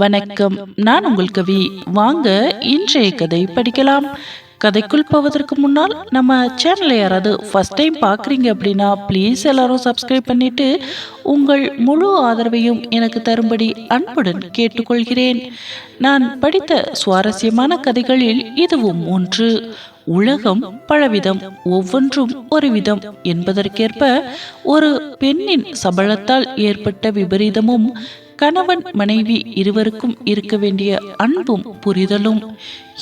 வணக்கம். நான் உங்கள் கவி. வாங்க இன்றைய கதை படிக்கலாம். கதைக்குள் போவதற்கு முன்னால் நம்ம சேனலை யாராவது ஃபர்ஸ்ட் டைம் பார்க்குறீங்க அப்படின்னா ப்ளீஸ் எல்லாரும் சப்ஸ்கிரைப் பண்ணிட்டு உங்கள் முழு ஆதரவையும் எனக்கு தரும்படி அன்புடன் கேட்டுக்கொள்கிறேன். நான் படித்த சுவாரஸ்யமான கதைகளில் இதுவும் ஒன்று. உலகம் பலவிதம் ஒவ்வொன்றும் ஒரு விதம் என்பதற்கேற்ப ஒரு பெண்ணின் சபலத்தால் ஏற்பட்ட விபரீதமும் கணவன் மனைவி இருவருக்கும் இருக்க வேண்டிய அன்பும் புரிதலும்.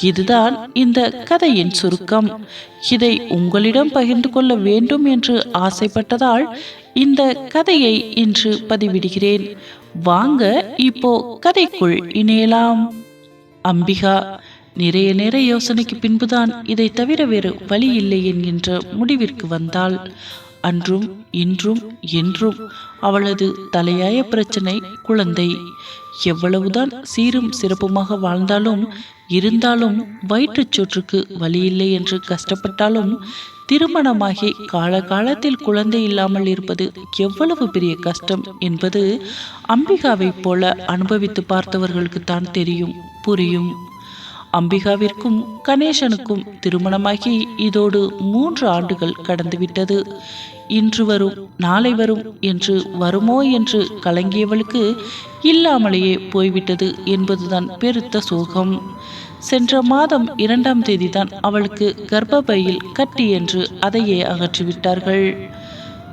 இதுதான் இந்த கதையின் சுருக்கம். இதை உங்களிடம் பகிர்ந்து கொள்ள வேண்டும் என்று ஆசைப்பட்டதால் இந்த கதையை இன்று பதிவிடுகிறேன். வாங்க இப்போ கதைக்குள் இணையலாம். அம்பிகா நிறைய நேர யோசனைக்கு பின்புதான் இதை தவிர வேறு வழி இல்லை என்கின்ற முடிவிற்கு வந்தாள். அன்றும் இன்றும் என்றும் அவளது தலையாய பிரச்சனை குழந்தை. எவ்வளவுதான் சீரும் சிறப்புமாக வாழ்ந்தாலும் இருந்தாலும் வயிற்றுச் சோற்றுக்கு வழியில்லை என்று கஷ்டப்பட்டாலும் திருமணமாகி காலகாலத்தில் குழந்தை இல்லாமல் இருப்பது எவ்வளவு பெரிய கஷ்டம் என்பது அம்பிகாவைப் போல அனுபவித்து பார்த்தவர்களுக்கு தான் தெரியும் புரியும். அம்பிகாவிற்கும் கணேசனுக்கும் திருமணமாகி இதோடு மூன்று ஆண்டுகள் கடந்துவிட்டது. இன்று வரும் நாளை வரும் என்று வருமோ என்று கலங்கியவளுக்கு இல்லாமலேயே போய்விட்டது என்பதுதான் பெருத்த சோகம். சென்ற மாதம் இரண்டாம் தேதிதான் அவளுக்கு கர்ப்பப்பையில் கட்டி என்று அதையே அகற்றிவிட்டார்கள்.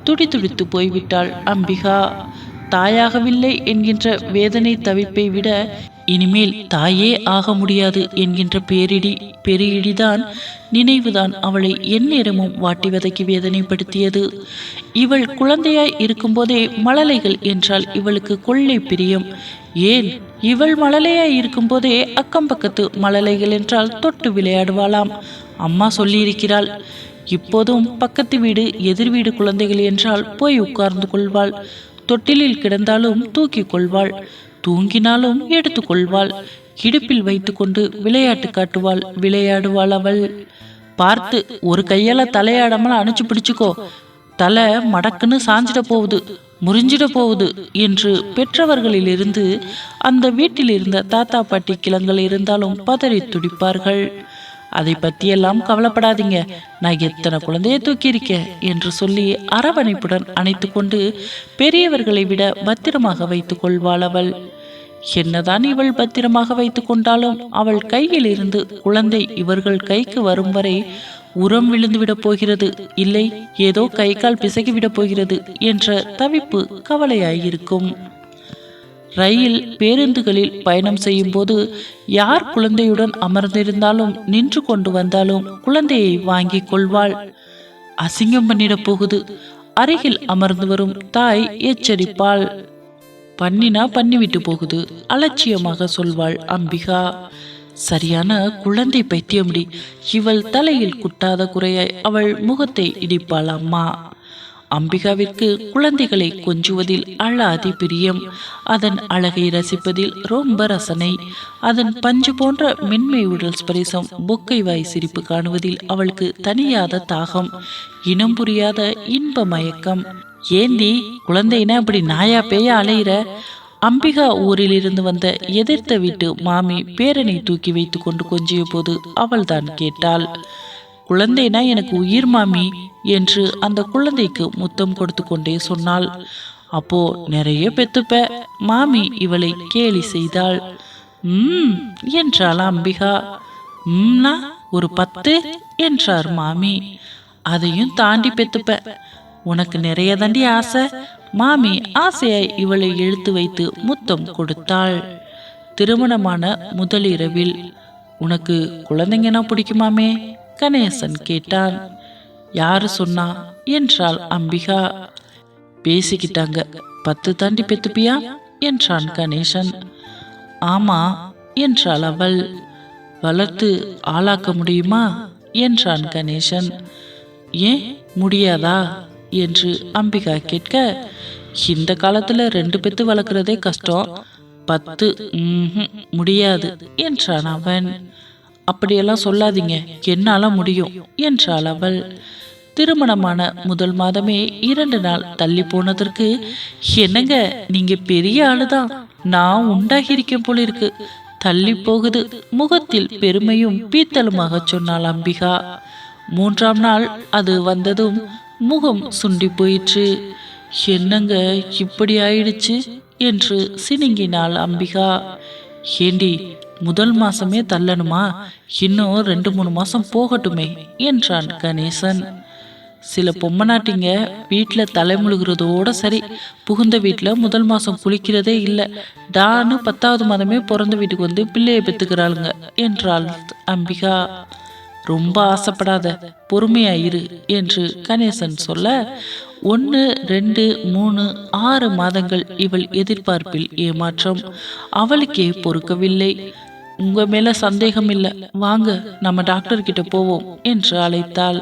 துடிதுடித்து போய்விட்டாள் அம்பிகா. தாயாகவில்லை என்கின்ற வேதனை தவிப்பை விட இனிமேல் தாயே ஆக முடியாது என்கின்ற பேரிடி பெரியடிதான் நினைவுதான் அவளை எந்நேரமும் வாட்டி வதக்கி வேதனைப்படுத்தியது. இவள் குழந்தையாய் இருக்கும்போதே மழலைகள் என்றால் இவளுக்கு கொள்ளை பிரியம். ஏன்? இவள் மழலையாய் இருக்கும்போதே அக்கம் பக்கத்து மழலைகள் என்றால் தொட்டு விளையாடுவாளாம். அம்மா சொல்லியிருக்கிறாள் இப்போதும் பக்கத்து வீடு எதிர் வீடு குழந்தைகள் என்றால் போய் உட்கார்ந்து கொள்வாள். தொட்டிலில் கிடந்தாலும் தூக்கி கொள்வாள். தூங்கினாலும் எடுத்துக்கொள்வாள். இடுப்பில் வைத்துக்கொண்டு விளையாட்டு காட்டுவாள். விளையாடுவாள் அவள். பார்த்து ஒரு கையால தலையாடாமல் அணைச்சு பிடிச்சுக்கோ. தலை மடக்குன்னு சாஞ்சிட போகுது. முறிஞ்சிட போகுது என்று பெற்றவர்களிலிருந்து அந்த வீட்டில் இருந்த தாத்தா பாட்டி கிளங்கள் இருந்தாலும் பதறி துடிப்பார்கள். அதை பற்றியெல்லாம் கவலைப்படாதீங்க. நான் எத்தனை குழந்தைய தூக்கியிருக்கேன் என்று சொல்லி அரவணைப்புடன் அணைத்து கொண்டு பெரியவர்களை விட பத்திரமாக வைத்து கொள்வாள் அவள். என்னதான் இவள் பத்திரமாக வைத்து கொண்டாலும் அவள் கையில் இருந்து குழந்தை இவர்கள் கைக்கு வரும் வரை உரம் விழுந்துவிடப் போகிறது. இல்லை ஏதோ கை கால் பிசகிவிடப் போகிறது என்ற தவிப்பு கவலையாயிருக்கும். ரயில் பேருந்துகளில் பயணம் செய்யும் போது யார் குழந்தையுடன் அமர்ந்திருந்தாலும் நின்று கொண்டு வந்தாலும் குழந்தையை வாங்கிக் கொள்வாள். அசிங்கம் பண்ணிடப் போகுது. அருகில் அமர்ந்து வரும் தாய் எச்சரிப்பாள். பண்ணினா பண்ணிவிட்டு போகுது. அலட்சியமாக சொல்வாள் அம்பிகா. சரியான குழந்தை பைத்தியம்டி. இவள் தலையில் குட்டாத குறையாய் அவள் முகத்தை இடிப்பாள் அம்மா. அம்பிகாவிற்கு குழந்தைகளை கொஞ்சுவதில் அழாதி பிரியம். அதன் அழகை ரசிப்பதில் ரொம்ப ரசனை. அதன் பஞ்சு போன்ற மென்மை உடல் ஸ்பரிசம் பொக்கை வாய் சிரிப்பு காணுவதில் அவளுக்கு தனியாத தாகம். இனம் புரியாத இன்ப மயக்கம். ஏந்தி குழந்தைனா இப்படி நாயா பேய அலையிற? அம்பிகா ஊரிலிருந்து வந்த எதிர்த்த வீட்டு மாமி பேரனை தூக்கி வைத்து கொண்டு கொஞ்சிய போது அவள்தான் கேட்டாள். குழந்தைனா எனக்கு உயிர் மாமி என்று அந்த குழந்தைக்கு முத்தம் கொடுத்து கொண்டே சொன்னாள். அப்போ நிறைய பெத்துப்ப மாமி இவளை கேலி செய்தாள். ம் என்றாள் அம்பிகா. ம்னா ஒரு பத்து என்றார் மாமி. அதையும் தாண்டி பெத்துப்ப. உனக்கு நிறைய தாண்டி ஆசை. மாமி ஆசையாய் இவளை இழுத்து வைத்து முத்தம் கொடுத்தாள். திருமணமான முதலிரவில் உனக்கு குழந்தைங்கன்னா பிடிக்குமாமே? கணேசன் கேட்டான் யாரு சொன்னா? என்றாள் அம்பிகா. பேசிக்கிட்டாங்க. பத்து தாண்டி பெத்துப்பியா? என்றான் கணேசன். ஆமா என்றாள் அவள். வளர்த்து ஆளாக்க முடியுமா? என்றான் கணேசன். ஏன் முடியாதா? என்று அம்பிகா கேட்க. இந்த காலத்துல ரெண்டு பெத்து வளர்க்குறதே கஷ்டம். பத்து முடியாது என்றான் அவன். அப்படியெல்லாம் சொல்லாதீங்க. என்னால முடியும் என்றாள் அவள். திருமணமான முதல் மாதமே இரண்டு நாள் தள்ளி போனதற்கு என்னங்க நீங்க பெரிய ஆளுதான் நான் உண்டாகியிருக்கேன் போல இருக்கு தள்ளி போகுது. முகத்தில் பெருமையும் பீத்தலுமாக சொன்னாள் அம்பிகா. மூன்றாம் நாள் அது வந்ததும் முகம் சுண்டி போயிற்று. என்னங்க இப்படி ஆயிடுச்சு? என்று சினுங்கினாள் அம்பிகா. ஏண்டி முதல் மாசமே தள்ளணுமா? இன்னும் ரெண்டு மூணு மாசம் போகட்டுமே என்றான் கணேசன். சில பொம்மநாட்டிங்க வீட்டில் தலைமுழுகிறதோட சரி புகுந்த வீட்டில் முதல் மாதம் குளிக்கிறதே இல்லை. டான்னு பத்தாவது மாதமே பிறந்த வீட்டுக்கு வந்து பிள்ளையை பெற்றுக்கிறாளுங்க என்றாள் அம்பிகா. ரொம்ப ஆசைப்படாத பொறுமையா இரு என்று கணேசன் சொல்ல ஒன்று ரெண்டு மூணு ஆறு மாதங்கள் இவள் எதிர்பார்ப்பில் ஏமாற்றம். அவளுக்கே பொறுக்கவில்லை. உங்க மேல சந்தேகம் இல்லை. வாங்க நம்ம டாக்டர் கிட்ட போவோம் என்று அழைத்தாள்.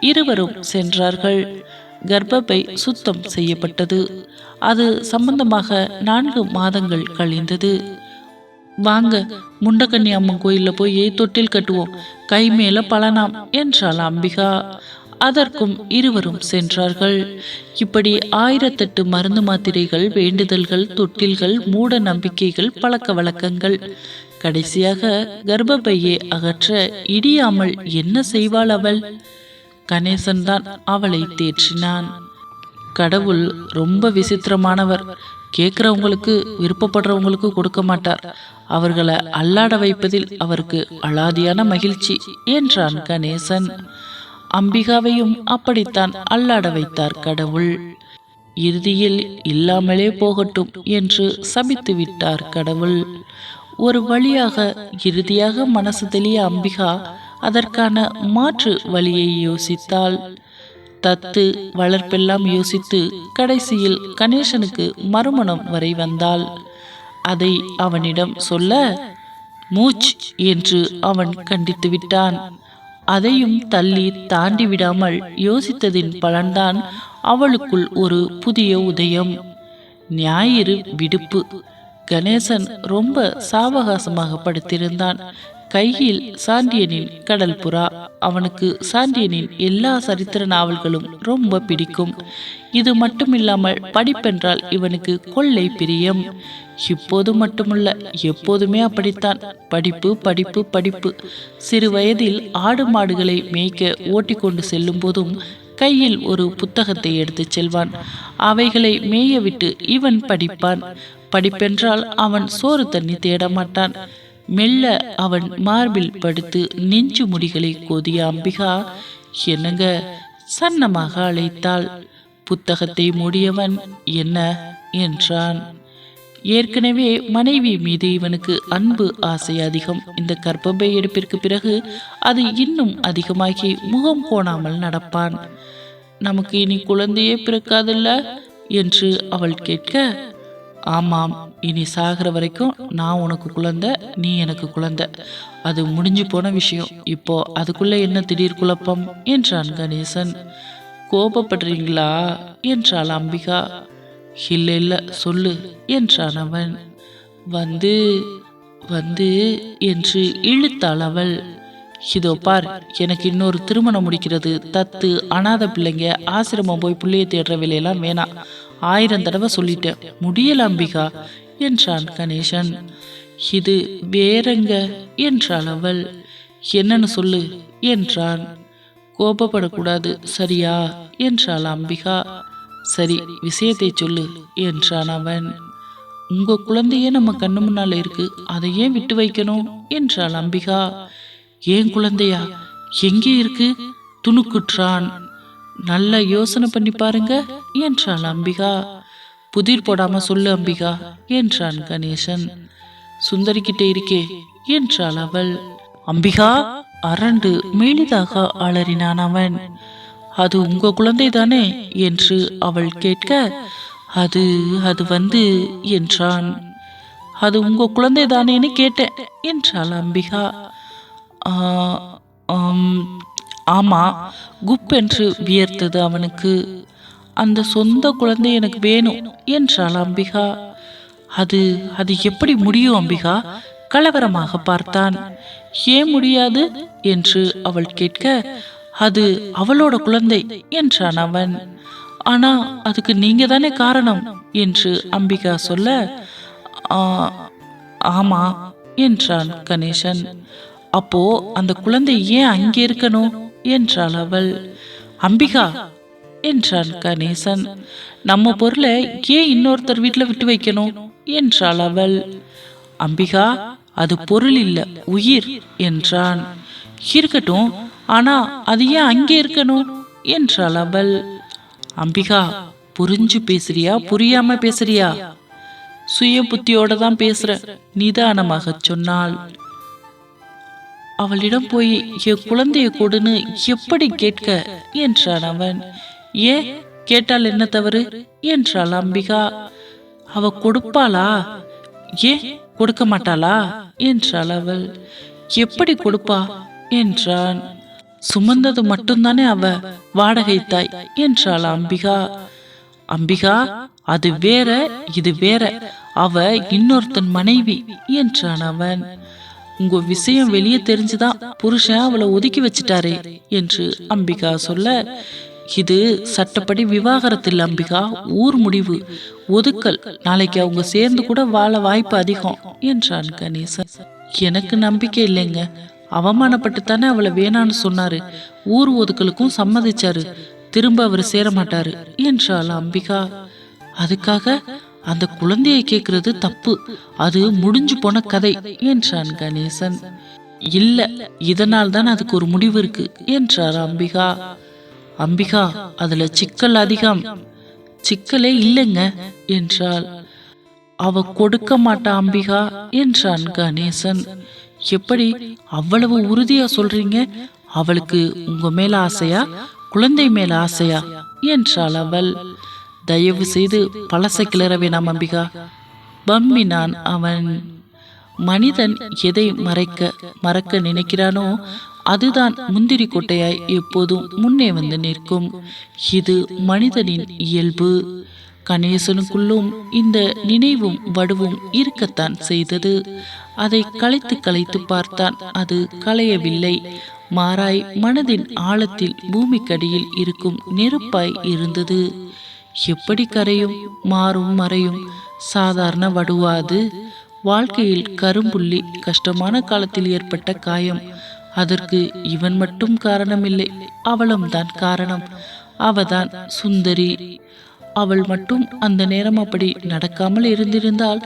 இருவரும் சென்றார்கள். கர்ப்பப்பை சுத்தம் செய்யப்பட்டது. அது சம்பந்தமாக நான்கு மாதங்கள் கழிந்தது. வாங்க முண்டக்கண்ணி அம்மன் கோயிலில் போய் தொட்டில் கட்டுவோம் கை மேல பலனாம் என்றாள் அம்பிகா. அதற்கும் இருவரும் சென்றார்கள். இப்படி ஆயிரத்தெட்டு மருந்து மாத்திரைகள் வேண்டுதல்கள் தொட்டில்கள் மூட நம்பிக்கைகள் பழக்க வழக்கங்கள் கடைசியாக கர்ப்பப்பையை அகற்ற இடியாமல் என்ன செய்வாள் அவள்? கணேசன் தான் அவளை தேற்றினான். கடவுள் ரொம்ப விசித்திரமானவர். கேட்குறவங்களுக்கு விருப்பப்படுறவங்களுக்கு கொடுக்க மாட்டார். அவர்களை அல்லாட வைப்பதில் அவருக்கு அலாதியான மகிழ்ச்சி என்றான் கணேசன். அம்பிகாவையும் அப்படித்தான் அல்லாட வைத்தார் கடவுள். இறுதியில் இல்லாமலே போகட்டும் என்று சபித்து விட்டார் கடவுள். ஒரு வழியாக இறுதியாக மனசு தெளிய அம்பிகா அதற்கான மாற்று வழியை யோசித்தாள். தத்து வளர்ப்பெல்லாம் யோசித்து கடைசியில் கணேசனுக்கு மறுமணம் வரை வந்தாள். அதை அவனிடம் சொல்ல மூச் என்று அவன் கண்டித்து விட்டான். அதையும் தள்ளி தாண்டி விடாமல் யோசித்ததின் பலன்தான் அவளுக்குள் ஒரு புதிய உதயம். ஞாயிறு விடுப்பு கணேசன் ரொம்ப சாவகாசமாக படுத்திருந்தான். கையில் சாண்டியனின் கடல் புறா. அவனுக்கு சாண்டியனின் எல்லா சரித்திர நாவல்களும் ரொம்ப பிடிக்கும். இது மட்டுமில்லாமல் படிப்பென்றால் இவனுக்கு கொள்ளை பிரியம். இப்போது மட்டுமல்ல எப்போதுமே அப்படித்தான். படிப்பு படிப்பு படிப்பு. சிறு வயதில் ஆடு மாடுகளை மேய்க்க ஓட்டிக்கொண்டு செல்லும் போதும் கையில் ஒரு புத்தகத்தை எடுத்துச் செல்வான். அவைகளை மேய விட்டு இவன் படிப்பான். படிப்பென்றால் அவன் சோறு தண்ணி தேட மாட்டான் மெல்ல அவன் மார்பில் படுத்து நெஞ்சு முடிகளை கோதிய அம்பிகா என்னங்க? சன்னமாக அழைத்தாள். புத்தகத்தை மூடியவன் என்ன? என்றான். ஏற்கனவே மனைவி மீது இவனுக்கு அன்பு ஆசை அதிகம். இந்த கர்ப்பப்பை எடுப்பிற்கு பிறகு அது இன்னும் அதிகமாகி முகம் கோணாமல் நடப்பான். நமக்கு இனி குழந்தையே பிறக்காதில்ல? என்று அவள் கேட்க ஆமாம் இனி சாகிற வரைக்கும் நான் உனக்கு குழந்தை நீ எனக்கு குழந்தை. அது முடிஞ்சு போன விஷயம். இப்போ அதுக்குள்ளே என்ன திடீர் குழப்பம்? என்றான் கணேசன். கோபப்படுறீங்களா? என்றாள் அம்பிகா. இல்லை இல்லை சொல்லு என்றான் அவன். வந்து வந்து என்று இழுத்தாள் அவள். இதோ பார் எனக்கு இன்னொரு திருமணம் முடிக்கிறது. தத்து அனாத பிள்ளைங்க ஆசிரமம் போய் பிள்ளைய தேடுற வேலையெல்லாம் வேணாம். ஆயிரம் தடவை சொல்லிட்டேன். முடியல அம்பிகா என்றான் கணேசன். இது வேறங்க என்றாள் அவள். என்னன்னு சொல்லு என்றான். கோபப்படக்கூடாது சரியா? என்றாள் அம்பிகா. சரி விஷயத்தை சொல்லு என்றான் அவன். உங்க குழந்தையே நம்ம கண்ணு முன்னால இருக்கு. அதை ஏன் விட்டு வைக்கணும்? என்றாள் அம்பிகா. ஏன் குழந்தையா? எங்கே இருக்கு? துணுக்குற்றான். நல்ல யோசனை பண்ணி பாருங்க என்றாள் அம்பிகா. புதிர் போடாம சொல்லு அம்பிகா என்றான் கணேசன். சுந்தரிக்கிட்டே இருக்கே என்றாள் அவள். அம்பிகா அரண்டு மெலிதாக அலறினான் அவன். அது உங்க குழந்தை தானே என்று அவள் கேட்க அது அது வந்து என்றான். அது உங்க குழந்தை தானேன்னு கேட்டேன் என்றாள் அம்பிகா. ஆம், ஆமா குப்பென்று வியர்த்தது அவனுக்கு. அந்த சொந்த குழந்தை எனக்கு வேணும் என்றாள் அம்பிகா. அது அது எப்படி முடியும் அம்பிகா? கலவரமாக பார்த்தான். ஏன் முடியாது என்று அவள் கேட்க அது அவளோட குழந்தை என்றான் அவன். ஆனா அதுக்கு நீங்க தானே காரணம் என்று அம்பிகா சொல்ல ஆமா என்றான் கணேசன். அப்போ அந்த குழந்தை ஏன் அங்கே இருக்கணும்? என்றாள் அவள். அம்பிகா என்றான் கணேசன். நம்ம பொருளை ஏன் இன்னொருத்தர் வீட்டில் விட்டு வைக்கணும்? என்றாள் அவள். அம்பிகா அது பொருள் இல்லை உயிர் என்றான். இருக்கட்டும் ஆனா அது ஏன் அங்கே இருக்கணும்? என்றாள் அவள். அம்பிகா புரிஞ்சு பேசுறியா புரியாம பேசுறியா? சுய புத்தியோட தான் பேசுற நிதானமாக சொன்னாள். அவளிடம் போய் என் குழந்தையை கொடுன்னு எப்படி கேட்க? என்றான் அவன். ஏன் கேட்டால் என்ன தவறு? என்றாள் அம்பிகா. அவ கொடுப்பாளா? ஏ கொடுக்க மாட்டாளா? என்றாள் அவள். எப்படி கொடுப்பா? என்றான். சுமந்தது மட்டும்தானே அவ வாடகை தாய்? என்றாள் அம்பிகா. அம்பிகா அது வேற இது வேற. அவ இன்னொருத்தன் மனைவி என்றான் அவன். உங்க விஷயம் வெளியே தெரிஞ்சுதான் புருஷன் அவளை ஒதுக்கி வச்சிட்டாரே என்று அம்பிகா சொல்ல இது சட்டப்படி விவாகரத்தில் அம்பிகா ஊர் முடிவு. ஒதுக்கல். நாளைக்கு அவங்க சேர்ந்து கூட வாழ வாய்ப்பு அதிகம் என்றான் கணேசன். எனக்கு நம்பிக்கை இல்லைங்க. அவமானப்பட்டு தானே அவளை வேணான்னு சொன்னாரு. ஊர் ஒதுக்கலுக்கும் சம்மதிச்சாரு. திரும்ப அவர் சேர மாட்டாரு என்றாள் அம்பிகா. அதுக்காக அந்த குழந்தையை கேட்கறது தப்பு. அது முடிஞ்சு போன கதை என்றான் கணேசன். இல்ல இதனால் தான் அதுக்கு ஒரு முடிவு இருக்கு என்றார் அம்பிகா. அம்பிகா அதுல சிக்கல் அதிகம். சிக்கலே இல்லைங்க என்றாள். அவ கொடுக்க மாட்டா அம்பிகா என்றான் கணேசன். எப்படி அவ்வளவு உறுதியா சொல்றீங்க? அவளுக்கு உங்க மேல ஆசையா? குழந்தை மேல ஆசையா? என்றாள் அவள். தயவு செய்து பழச கிளற வேணாம் அம்பிகா பம்மினான் அவன். மனிதன் எதை மறைக்க மறக்க நினைக்கிறானோ அதுதான் முந்திரி கொட்டையாய் எப்போதும் முன்னே வந்து நிற்கும். இது மனிதனின் இயல்பு. கணேசனுக்குள்ளும் இந்த நினைவும் வடுவும் இருக்கத்தான் செய்தது. அதை களைத்து கலைத்து பார்த்தான் அது களையவில்லை. மாறாய் மனதின் ஆழத்தில் பூமிக்கடியில் இருக்கும் நெருப்பாய் இருந்தது. எப்படி கரையும்? மாறும் மறையும். சாதாரண வடுவாது. வாழ்க்கையில் கரும்புள்ளி கஷ்டமான காலத்தில் ஏற்பட்ட காயம். அதற்கு இவன் மட்டும் காரணமில்லை அவளும் தான் காரணம். அவதான் சுந்தரி. அவள் மட்டும் அந்த நேரம் அப்படி நடக்காமல் இருந்திருந்தால்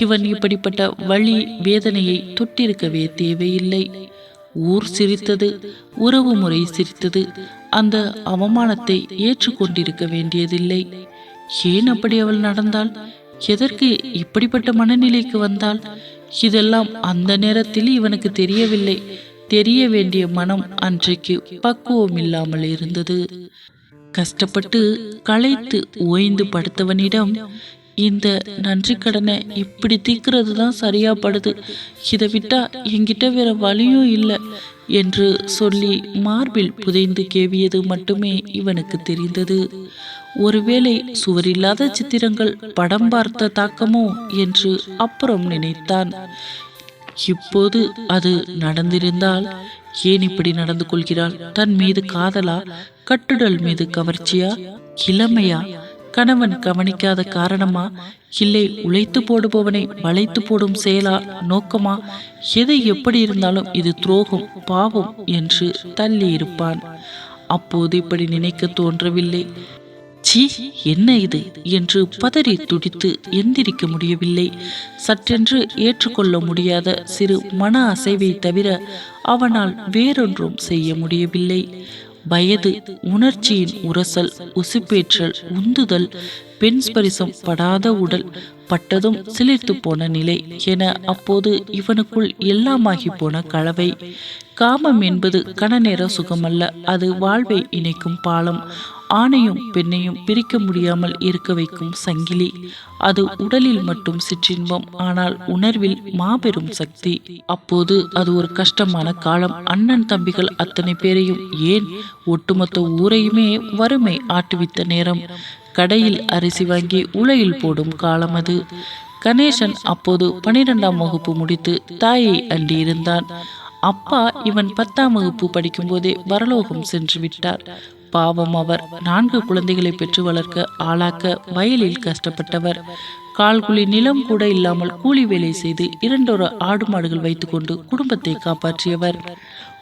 இவன் இப்படிப்பட்ட வழி வேதனையை தொட்டிருக்கவே தேவையில்லை. ஊர் சிரித்தது உறவு முறை சிரித்தது அந்த அவமானத்தை ஏற்றுக்கொண்டிருக்க வேண்டியதில்லை. ஏன் அப்படி அவள் நடந்தாள்? எதற்கு இப்படிப்பட்ட மனநிலைக்கு வந்தாள்? இதெல்லாம் அந்த நேரத்தில் இவனுக்கு தெரியவில்லை. தெரிய வேண்டிய மனம் அன்றைக்கு பக்குவம் இல்லாமல் இருந்தது. கஷ்டப்பட்டு களைத்து ஓய்ந்து படுத்தவனிடம் இந்த நன்றி கடனை இப்படி தீக்கிறது தான் சரியா படுது. இதை விட்டா என்கிட்ட வேற வழியும் இல்லை. என்று சொல்லி மார்பில் புதைந்து கேவியது மட்டுமே இவனுக்கு தெரிந்தது. ஒருவேளை சுவரில்லாத சித்திரங்கள் படம் பார்த்த தாக்கமோ என்று அப்புறம் நினைத்தான். இப்போது அது நடந்திருந்தால் ஏன் இப்படி நடந்து கொள்கிறாள்? தன் மீது காதலா? கட்டுடல் மீது கவர்ச்சியா? இளமையா? கணவன் கவனிக்காத காரணமா? இல்லை உழைத்து போடுபவனை வளைத்து போடும் செயலா நோக்கமா? எது எப்படி இருந்தாலும் இது துரோகம் பாவம் என்று தள்ளி இருப்பான் அப்போது இப்படி நினைக்க தோன்றவில்லை. சீ என்ன இது? என்று பதறி துடித்து எந்திரிக்க முடியவில்லை. சற்றென்று ஏற்றுக்கொள்ள முடியாத சிறு மன அசைவை தவிர அவனால் வேறொன்றும் செய்ய முடியவில்லை. வயது உணர்ச்சியின் உரசல் உசுப்பேற்றல் உந்துதல் பெண் ஸ்பரிசம் படாத உடல் பட்டதும் சிலிர்த்து போன நிலை என அப்போது இவனுக்குள் எல்லாமாகி போன கலவை. காமம் என்பது கணநேர சுகமல்ல அது வாழ்வை இணைக்கும் பாலம். ஆணையும் பெண்ணையும் பிரிக்க முடியாமல் இருக்க வைக்கும் சங்கிலி. அது உடலில் மட்டும் சிற்றின்பம் ஆனால் உணர்வில் மாபெரும் சக்தி. அப்போது அது ஒரு கஷ்டமான காலம். அண்ணன் தம்பிகள் அத்தனை பேரையும் ஏன் ஒட்டுமொத்த ஊரையுமே வறுமை ஆட்டுவித்த நேரம்? கடையில் அரிசி வாங்கி உலையில் போடும் காலம் அது. கணேசன் அப்போது பனிரெண்டாம் வகுப்பு முடித்து தாயை அண்டியிருந்தான். அப்பா இவன் பத்தாம் வகுப்பு படிக்கும்போதே வரலோகம் சென்று விட்டார். பாவம் அவர். நான்கு குழந்தைகளை பெற்று வளர்க்க ஆளாக்க வயலில் கஷ்டப்பட்டவர். கால்குழி நிலம் கூட இல்லாமல் கூலி வேலை செய்து இரண்டொரு ஆடு மாடுகள் வைத்துக்கொண்டு குடும்பத்தை காப்பாற்றியவர்.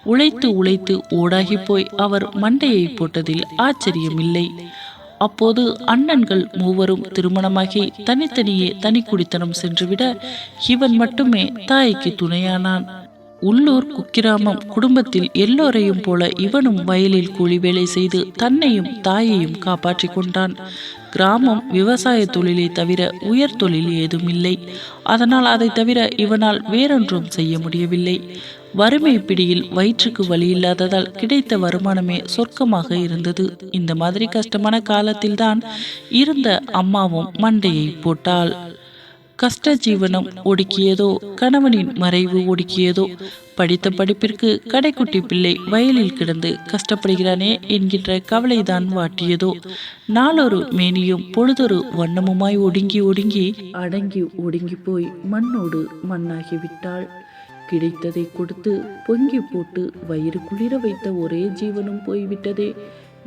உழைத்து உழைத்து ஓடாகி போய் அவர் மண்டையை போட்டதில் ஆச்சரியமில்லை. அப்போது அண்ணன்கள் மூவரும் திருமணமாகி தனித்தனியே தனி குடித்தனம் சென்றுவிட இவன் மட்டுமே தாய்க்கு துணையானான். உள்ளூர் குக்கிராமம் குடும்பத்தில் எல்லோரையும் போல இவனும் வயலில் கூலி வேலை செய்து தன்னையும் தாயையும் காப்பாற்றிக் கொண்டான். கிராமம் விவசாய தொழிலை தவிர உயர் தொழில் ஏதும் இல்லை. அதனால் அதை தவிர இவனால் வேறொன்றும் செய்ய முடியவில்லை. வறுமை பிடியில் வயிற்றுக்கு வழி இல்லாததால் கிடைத்த வருமானமே சொர்க்கமாக இருந்தது. இந்த மாதிரி கஷ்டமான காலத்தில்தான் இருந்த அம்மாவும் மண்டையை போட்டாள். கஷ்ட ஜீவனம் ஒடுக்கியதோ கணவனின் மறைவு ஒடுக்கியதோ படித்த படிப்பிற்கு கடைக்குட்டி பிள்ளை வயலில் கிடந்து கஷ்டப்படுகிறானே என்கின்ற கவலைதான் வாட்டியதோ நாளொரு மேனியும் பொழுதொரு வண்ணமுமாய் ஒடுங்கி ஒடுங்கி அடங்கி ஒடுங்கி போய் மண்ணோடு மண்ணாகிவிட்டாள் கிடைத்ததை கொடுத்து பொங்கி போட்டு வயிறு குளிர வைத்த ஒரே ஜீவனும் போய்விட்டதே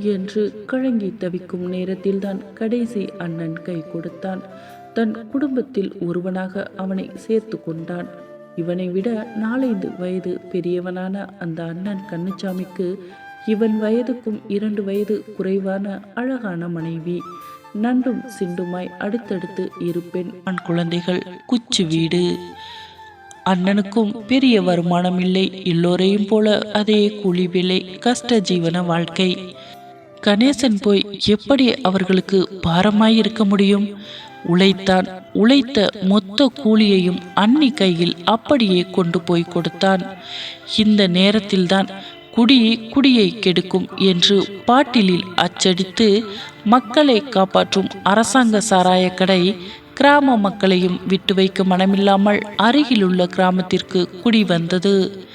என்று கழங்கி தவிக்கும் நேரத்தில்தான் கடைசி அண்ணன் கை கொடுத்தான். தன் குடும்பத்தில் ஒருவனாக அவனை சேர்த்து கொண்டான். இவனை விட நாலைந்து வயது பெரியவனான அந்த அண்ணன் கண்ணுச்சாமிக்கு இவன் வயதுக்கும் இரண்டு வயது குறைவான அழகான மனைவி. நண்டும் சிண்டுமாய் அடுத்தடுத்து இரு பெண் ஆண் குழந்தைகள் குச்சு வீடு. அண்ணனுக்கும் பெரிய வருமானம் இல்லை எல்லோரையும் போல அதே கூலி விலை கஷ்ட ஜீவன வாழ்க்கை. கணேசன் போய் எப்படி அவர்களுக்கு பாரமாய் இருக்க முடியும்? உழைத்தான். உழைத்த மொத்த கூலியையும் அன்னி கையில் அப்படியே கொண்டு போய் கொடுத்தான். இந்த நேரத்தில்தான் குடி குடியை கெடுக்கும் என்று பாட்டிலில் அச்சடித்து மக்களை காப்பாற்றும் அரசாங்க சாராய கடை கிராம மக்களையும் விட்டு வைக்க மனமில்லாமல் அருகிலுள்ள கிராமத்திற்கு குடி வந்தது.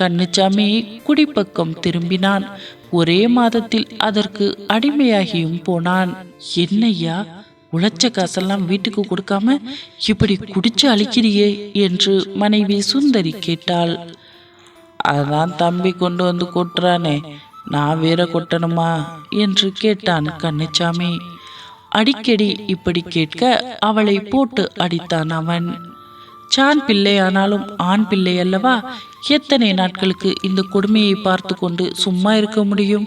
கண்ணுச்சாமி குடிப்பக்கம் திரும்பினான். ஒரே மாதத்தில் அதற்கு அடிமையாகியும் போனான். என்னையா உழைச்ச காசெல்லாம் வீட்டுக்கு கொடுக்காம இப்படி குடிச்சு அழிக்கிறியே என்று மனைவி சுந்தரி கேட்டாள். அதான் தம்பி கொண்டு வந்து கொட்டுறானே நான் வேற கொட்டணுமா என்று கேட்டான் கண்ணுச்சாமி அடிக்கடி இப்படி கேட்க அவளை போட்டு அடித்தான் அவன். சான் பிள்ளை ஆனாலும் ஆண் பிள்ளை அல்லவா? எத்தனை நாட்களுக்கு இந்த கொடுமையை பார்த்து கொண்டு சும்மா இருக்க முடியும்?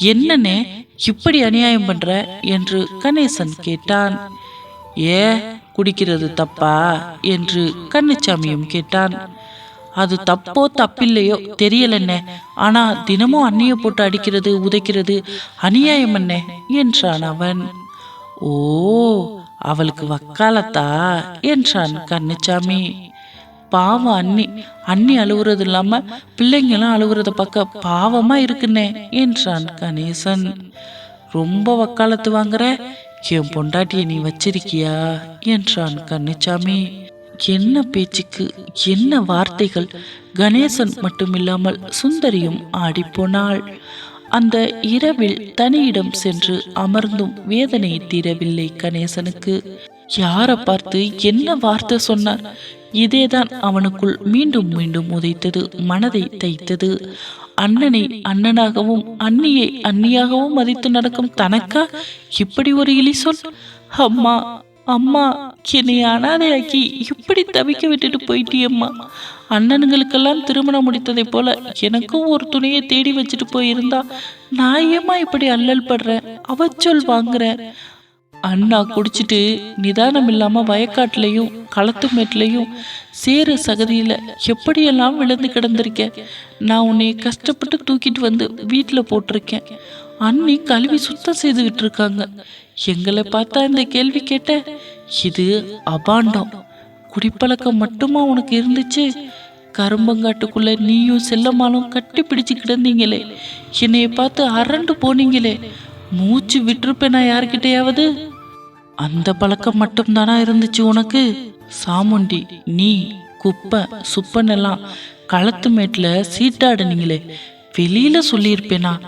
என்னன்னே இப்படி அநியாயம் பண்ற என்று கணேசன் கேட்டான். ஏ குடிக்கிறது தப்பா என்று கண்ணுச்சாமியும் கேட்டான். அது தப்போ தப்பில்லையோ தெரியலண்ணே ஆனா தினமும் அன்னிய போட்டு அடிக்கிறது உதைக்கிறது அநியாயம் என்ன? என்றான் அவன். ஓ அவளுக்கு வக்காலத்தா? என்றான் கண்ணுச்சாமி பாவம் அண்ணி. அண்ணி அழுவுறது இல்லாம பிள்ளைங்களும் அழுவுறத பார்க்க பாவமா இருக்குன்னே என்றான் கணேசன். ரொம்ப வக்காலத்து வாங்குற? என் பொண்டாட்டியை நீ வச்சிருக்கியா? என்றான் கண்ணுச்சாமி என்ன பேச்சுக்கு? என்ன வார்த்தைகள்? கணேசன் மட்டுமில்லாமல் சுந்தரியும் ஆடிப்போனாள். அந்த இரவில் தனியிடம் சென்று அமர்ந்தும் வேதனை தீரவில்லை கணேசனுக்கு. யாரை பார்த்து என்ன வார்த்தை சொன்னார்? இதேதான் அவனுக்குள் மீண்டும் மீண்டும் உதைத்தது மனதை தைத்தது. அண்ணனை அண்ணனாகவும் அண்ணியை அண்ணியாகவும் மதித்து நடக்கும் தனக்கா? இப்படி ஒரு இலி சொல் அம்மா அம்மா என்னை அனாதையாக்கி இப்படி தவிக்க விட்டுட்டு போயிட்டியம்மா அண்ணனுங்களுக்கெல்லாம் திருமணம் முடித்ததை போல எனக்கும் ஒரு துணையை தேடி வச்சுட்டு போயிருந்தா நான் ஏமா இப்படி அல்லல் படுறேன்? அவச்சொல் வாங்குறேன். அண்ணா குடிச்சிட்டு நிதானம் இல்லாம வயக்காட்டுலையும் களத்து மேட்லையும் சேரு சகதியில எப்படியெல்லாம் விழுந்து கிடந்திருக்கேன் நான் உன்னை கஷ்டப்பட்டு தூக்கிட்டு வந்து வீட்டில் போட்டிருக்கேன். அண்ணி கல்வி சுத்தம் செய்துகிட்டு இருக்காங்க எங்களை பார்த்தா இந்த கேள்வி கேட்ட இது அபாண்டம். குடிப்பழக்கம் மட்டுமா உனக்கு இருந்துச்சு? கரும்பங்காட்டுக்குள்ள நீயும் செல்லமாலும் கட்டி பிடிச்சு கிடந்தீங்களே. என்னைய பார்த்து அரண்டு போனீங்களே. மூச்சு விட்டுருப்பேனா யாருக்கிட்டையாவது அந்த பழக்கம் மட்டும்தானா இருந்துச்சு உனக்கு? சாமுண்டி நீ குப்பை சுப்பன் எல்லாம் களத்து மேட்டில் சீட்டாடுனீங்களே. வெளியில சொல்லியிருப்பேனா?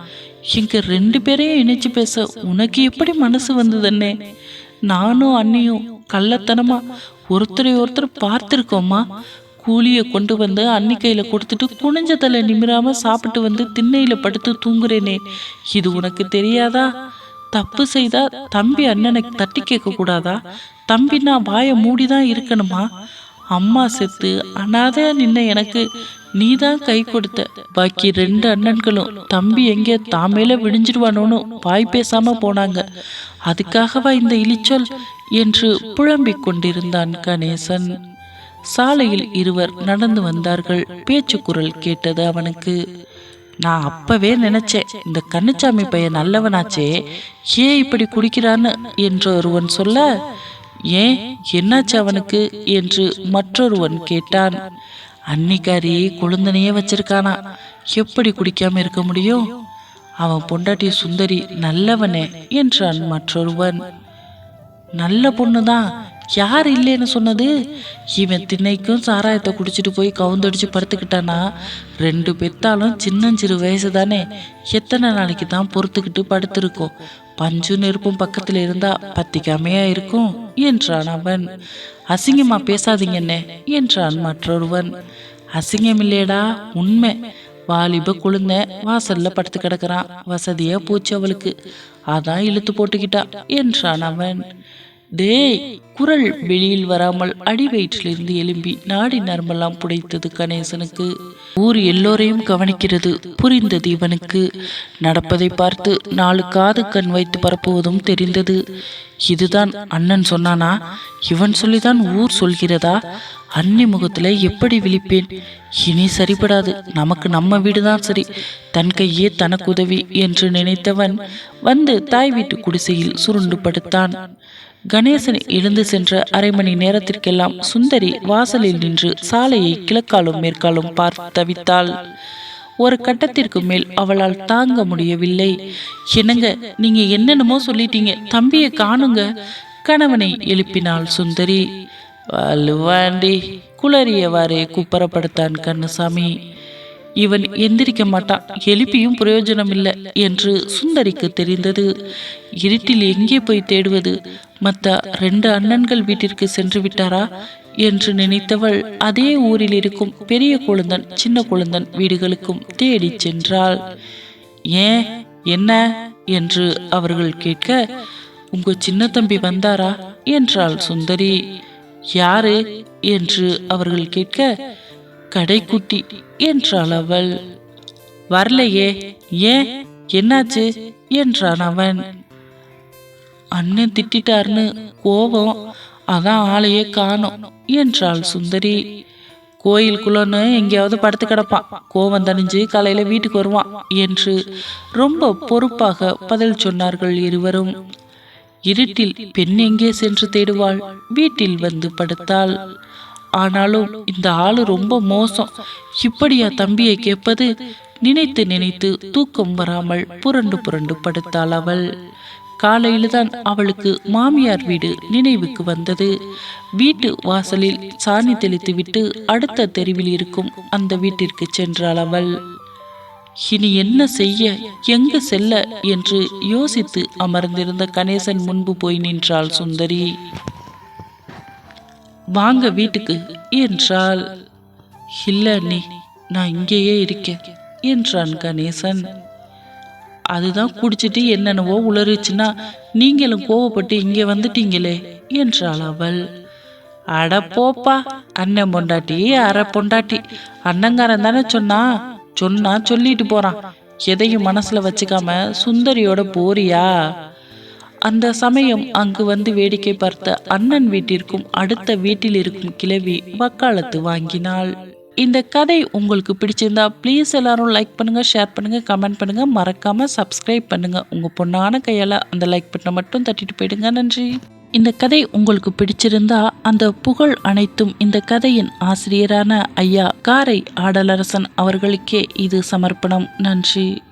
எங்க ரெண்டு பேரையும் இணைச்சு பேச உனக்கு எப்படி மனசு வந்ததுன்னே? நானும் அண்ணியும் கள்ளத்தனமா ஒருத்தரை ஒருத்தர் பார்த்துருக்கோமா கூலியை கொண்டு வந்து அன்னி கொடுத்துட்டு குனிஞ்ச தலை நிமிராமல் சாப்பிட்டு வந்து திண்ணையில் படுத்து தூங்குறேனே. இது உனக்கு தெரியாதா? தப்பு செய்தா தம்பி அண்ணனை தட்டி கேட்க கூடாதா? தம்பினா வாயை மூடிதான் இருக்கணுமா? அம்மா செத்து அனாதையா நின்ன எனக்கு நீதான் கை கொடுத்த. பாக்கி ரெண்டு அண்ணன்களும் தம்பி எங்கே தாமேல விடிஞ்சிடுவானோன்னு வாய் பேசாம போனாங்க. அதுக்காகவா இந்த இளிச்சொல் என்று புலம்பிக் கொண்டிருந்தான் கணேசன். சாலையில் இருவர் நடந்து வந்தார்கள். பேச்சு குரல் கேட்டது அவனுக்கு நான் அப்பவே நினைச்சேன் இந்த கண்ணுச்சாமி பையன் நல்லவனாச்சே ஏன் இப்படி குடிக்கிறான்னு? என்று ஒருவன் சொல்ல ஏன் என்னாச்சு அவனுக்கு? என்று மற்றொருவன் கேட்டான். அன்னிக்காரி கொழுந்தனையே வச்சிருக்கானா? எப்படி குடிக்காம இருக்க முடியும்? அவன் பொண்டாட்டி சுந்தரி நல்லவனே என்றான் மற்றொருவன். நல்ல பொண்ணுதான் யார் இல்லைன்னு சொன்னது? இவன் திண்ணைக்கும் சாராயத்தை குடிச்சிட்டு போய் கவுந்தடிச்சு படுத்துக்கிட்டானா? ரெண்டு பெத்தாலும் சின்னஞ்சிறு வயசு தானே எத்தனை நாளைக்கு தான் பொறுத்துக்கிட்டு படுத்திருக்கோம்? பஞ்சு நெருப்பும் பக்கத்தில் இருந்தா பத்திக்காமையா இருக்கும் என்றான் அவன். அசிங்கமா பேசாதீங்கண்ணே என்றான் மற்றொருவன். அசிங்கம் இல்லையடா உண்மை. வாலிப குழுந்த வாசல்ல படுத்து கிடக்குறான். வசதியா போச்சு அவளுக்கு. அதான் இழுத்து போட்டுக்கிட்டா என்றான் அவன். டேய் குரல் வெளியில் வராமல் அடி வயிற்றிலிருந்து எழும்பி நாடி நரம்பெல்லாம் புடைத்தது கணேசனுக்கு. ஊர் எல்லோரையும் கவனிக்கிறது புரிந்தது இவனுக்கு. நடப்பதை பார்த்து நாலு காது கண் வைத்து பரப்புவதும் தெரிந்தது. இதுதான் அண்ணன் சொன்னானா? இவன் சொல்லிதான் ஊர் சொல்கிறதா? அன்னி முகத்துல எப்படி விழிப்பேன்? இனி சரிபடாது. நமக்கு நம்ம வீடுதான் சரி. தன் கையே தனக்கு உதவி என்று நினைத்தவன் வந்து தாய் வீட்டு குடிசையில் சுருண்டு படுத்தான். கணேசன் எழுந்து சென்ற அரை மணி நேரத்திற்கெல்லாம் சுந்தரி வாசலில் நின்று சாலையை கிழக்காலும் மேற்காலும் பார்த்து தவித்தாள். ஒரு கட்டத்திற்கு மேல் அவளால் தாங்க முடியவில்லை. என்னங்க நீங்க என்னென்னமோ சொல்லிட்டீங்க. தம்பியை காணுங்க கணவனை எழுப்பினாள் சுந்தரி. வலுவாண்டி குளறியவாறே குப்பரப்படுத்தான் கண்ணசாமி. இவன் எந்திரிக்க மாட்டான் எழுப்பியும் பிரயோஜனம் இல்லை என்று சுந்தரிக்கு தெரிந்தது. இருட்டில் எங்கே போய் தேடுவது? மற்ற ரெண்டு அண்ணன்கள் வீட்டிற்கு சென்று விட்டாரா? என்று நினைத்தவள் அதே ஊரில் இருக்கும் பெரிய குழந்தன் சின்ன குழந்தன் வீடுகளுக்கும் தேடிச் சென்றாள். ஏன்? என்ன? என்று அவர்கள் கேட்க உங்க சின்ன தம்பி வந்தாரா? என்றாள் சுந்தரி. யாரு? என்று அவர்கள் கேட்க கடைக்குட்டி என்றாள் அவள் வரலையே ஏன்? என்னாச்சு? என்றான் அவன் அண்ணன் திட்டாருன்னு கோபம் அதான் ஆளையே காணோம் என்றாள் சுந்தரி. கோயிலுக்குள்ளன்னு எங்கேயாவது படுத்து கிடப்பான். கோவம் தணிஞ்சு காலையில வீட்டுக்கு வருவான் என்று ரொம்ப பொறுப்பாக பதில் சொன்னார்கள் இருவரும். இருட்டில் பெண் எங்கே சென்று தேடுவாள்? வீட்டில் வந்து படுத்தாள். ஆனாலும் இந்த ஆளு ரொம்ப மோசம். இப்படியா தம்பியை கேட்பது நினைத்து நினைத்து தூக்கம் வராமல் புரண்டு புரண்டு படுத்தாள் அவள். காலையில்தான் அவளுக்கு மாமியார் வீடு நினைவுக்கு வந்தது. வீட்டு வாசலில் சாணி தெளித்து விட்டு அடுத்த தெருவில் இருக்கும் அந்த வீட்டிற்கு சென்றாள் அவள். இனி என்ன செய்ய எங்கு செல்ல என்று யோசித்து அமர்ந்திருந்த கணேசன் முன்பு போய் நின்றாள் சுந்தரி. வாங்க வீட்டுக்கு என்றாள். இல்லை அண்ணி நான் இங்கேயே இருக்கேன் என்றான் கணேசன். அதுதான் குடிச்சிட்டு என்னென்னவோ உளறிச்சுன்னா நீங்களும் கோவப்பட்டு இங்கே வந்துட்டீங்களே என்றாள் அவள். அட போப்பா அண்ணன் பொண்டாட்டி அரை பொண்டாட்டி. அண்ணங்காரன் தானே சொன்னா? சொன்னா சொல்லிட்டு போறான். எதையும் மனசுல வச்சுக்காம சுந்தரியோட போறியா? அந்த சமயம் அங்கு வந்து வேடிக்கை பார்த்த அண்ணன் வீட்டிற்கும் அடுத்த வீட்டில் இருக்கும் கிழவி வக்காலத்து வாங்கினாள். இந்த கதை உங்களுக்கு பிடிச்சிருந்தா ப்ளீஸ் எல்லாரும் லைக் பண்ணுங்கள் ஷேர் பண்ணுங்கள் கமெண்ட் பண்ணுங்க. மறக்காமல் சப்ஸ்கிரைப் பண்ணுங்கள் உங்கள் பொண்ணான கையால் அந்த லைக் பட்டனை மட்டும் தட்டிட்டு போயிடுங்க. நன்றி. இந்த கதை உங்களுக்கு பிடிச்சிருந்தா அந்த புகழ் அனைத்தும் இந்த கதையின் ஆசிரியரான ஐயா காரை ஆடலரசன் அவர்களுக்கே இது சமர்ப்பணம். நன்றி.